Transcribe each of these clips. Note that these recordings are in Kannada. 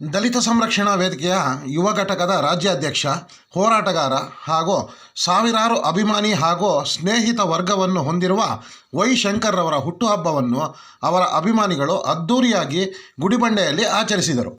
ದಲಿತ ಸಂರಕ್ಷಣಾ ವೇದಿಕೆಯ ಯುವ ಘಟಕದ ರಾಜ್ಯಾಧ್ಯಕ್ಷ, ಹೋರಾಟಗಾರ ಹಾಗೂ ಸಾವಿರಾರು ಅಭಿಮಾನಿ ಹಾಗೂ ಸ್ನೇಹಿತ ವರ್ಗವನ್ನು ಹೊಂದಿರುವ ವೈ ಶಂಕರ್ರವರ ಹುಟ್ಟುಹಬ್ಬವನ್ನು ಅವರ ಅಭಿಮಾನಿಗಳು ಅದ್ಧೂರಿಯಾಗಿ ಗುಡಿಬಂಡೆಯಲ್ಲಿ ಆಚರಿಸಿದರು.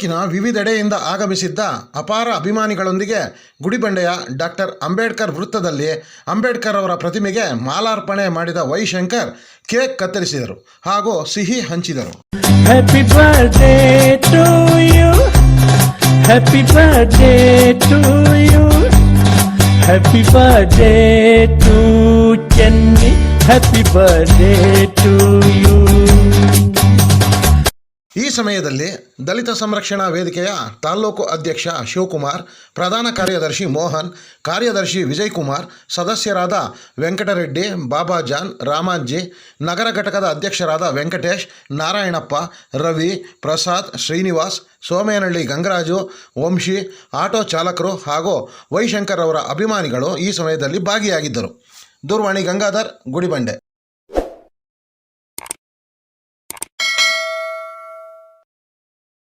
ತಾಲೂಕಿನ ವಿವಿಧೆಡೆಯಿಂದ ಆಗಮಿಸಿದ್ದ ಅಪಾರ ಅಭಿಮಾನಿಗಳೊಂದಿಗೆ ಗುಡಿಬಂಡೆಯ ಡಾಕ್ಟರ್ ಅಂಬೇಡ್ಕರ್ ವೃತ್ತದಲ್ಲಿ ಅಂಬೇಡ್ಕರ್ ಅವರ ಪ್ರತಿಮೆಗೆ ಮಾಲಾರ್ಪಣೆ ಮಾಡಿದ ವೈಶಂಕರ್ ಕೇಕ್ ಕತ್ತರಿಸಿದರು ಹಾಗೂ ಸಿಹಿ ಹಂಚಿದರು. Happy birthday to you. ಈ ಸಮಯದಲ್ಲಿ ದಲಿತ ಸಂರಕ್ಷಣಾ ವೇದಿಕೆಯ ತಾಲ್ಲೂಕು ಅಧ್ಯಕ್ಷ ಶಿವಕುಮಾರ್, ಪ್ರಧಾನ ಕಾರ್ಯದರ್ಶಿ ಮೋಹನ್, ಕಾರ್ಯದರ್ಶಿ ವಿಜಯ್ ಕುಮಾರ್ ಸದಸ್ಯರಾದ ವೆಂಕಟರೆಡ್ಡಿ, ಬಾಬಾಜಾನ್, ರಾಮಾಂಜಿ, ನಗರ ಘಟಕದ ಅಧ್ಯಕ್ಷರಾದ ವೆಂಕಟೇಶ್, ನಾರಾಯಣಪ್ಪ, ರವಿ, ಪ್ರಸಾದ್, ಶ್ರೀನಿವಾಸ್ ಸೋಮೇನಹಳ್ಳಿ ಗಂಗರಾಜು, ವಂಶಿ, ಆಟೋ ಚಾಲಕರು ಹಾಗೂ ವೈಶಂಕರ್ ಅವರ ಅಭಿಮಾನಿಗಳು ಈ ಸಮಯದಲ್ಲಿ ಭಾಗಿಯಾಗಿದ್ದರು. ದೂರವಾಣಿ ಗಂಗಾಧರ್, ಗುಡಿಬಂಡೆ.